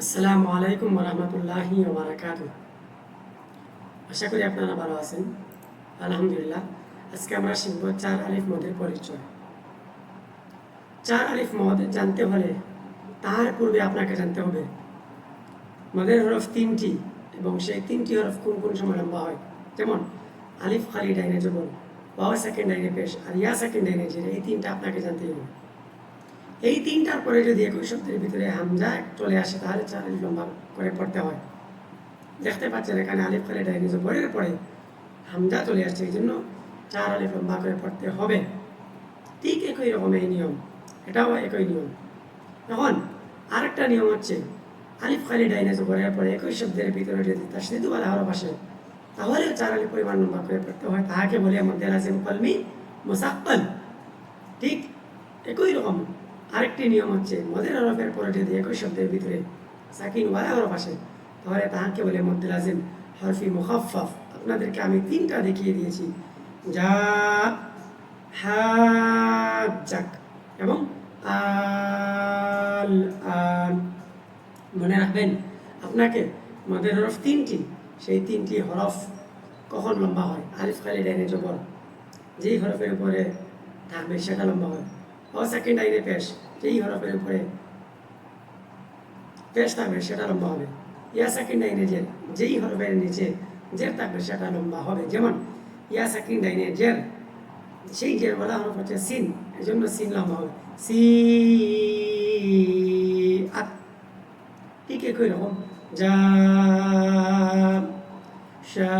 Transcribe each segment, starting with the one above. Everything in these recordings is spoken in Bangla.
আসসালামু আলাইকুম রহমতুল্লাহি আশা করি আপনারা ভালো আছেন। আলহামদুলিল্লাহ, আজকে আমরা শিখব চার আলিফ মদের পরিচয়। চার আলিফ মদ জানতে হলে তার পূর্বে আপনাকে জানতে হবে। মদের হরফ তিনটি এবং সেই তিনটি হরফ কোন কোন সময় লম্বা হয়? যেমন, আলিফ, খালি, ডাইনে জবর বাবা সেকেন্ড, ডাইনে, পেশ। আর ইয়া, সেকেন্ড, ডাইনে জিরে এই তিনটা আপনাকে জানতে হবে। এই তিনটার পরে যদি একই শব্দের ভিতরে হামজা চলে আসে, তাহলে চার লম্বা করে পড়তে হয়। দেখতে পাচ্ছেন এখানে আলিফ খালি ডাইনে জবরের পরে হামজা চলে আসছে এই জন্য চার আলিফ লম্বা করে পড়তে হবে। ঠিক একই রকম এই নিয়ম, এটাও একই নিয়ম। এখন আরেকটা নিয়ম হচ্ছে, আলিফ খালি ডাইনে জবরের পরে একই শব্দের ভিতরে যদি তার সিদ্ধ বলা হরফ আসে তাহলেও চার আলিফ পরিমাণ লম্বা করে পড়তে হয়। তাহাকে বলে মধ্যে লাজিম কলমি মুসাক্কাল। ঠিক একই রকম। আরেকটি নিয়ম হচ্ছে, মদের হরফের পরে যদি একই শব্দের ভিতরে সাকিন ওয়ালা হরফ আসে, তাহলে তাহাকে বলে মধ্যে লাজিম হরফি মুখাফাফ আপনাদেরকে আমি তিনটা দেখিয়ে দিয়েছি। যা হাজাক এবং আল, আন। মনে রাখবেন, আপনাকে মদের হরফ তিনটি, সেই তিনটি হরফ কখন লম্বা হয়? আলিফ, খালি ডাইনে জবর। যেই হরফের উপরে থাকবে সেটা লম্বা হয়। ও আইনে পেশ যেই হরফের উপরে পেশ থাকবে, সেটা লম্বা হবে। ইয়া আইনে জের যেই হরফের নিচে জের থাকবে, সেটা লম্বা হবে। যেমন, ইয়া আইনে জের, সেই জের বলা হরফ হচ্ছে সিন এই জন্য সিন লম্বা হবে। সি আত ঠিক একই রকম। যা শা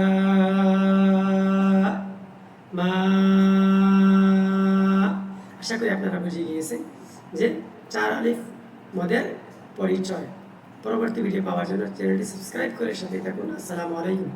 আশা করি আপনারা বুঝে গিয়েছেন যে চার আলিফ মদের পরিচয়। পরবর্তী ভিডিও পাওয়ার জন্য চ্যানেলটি সাবস্ক্রাইব করে সাথে থাকুন। আসসালামু আলাইকুম।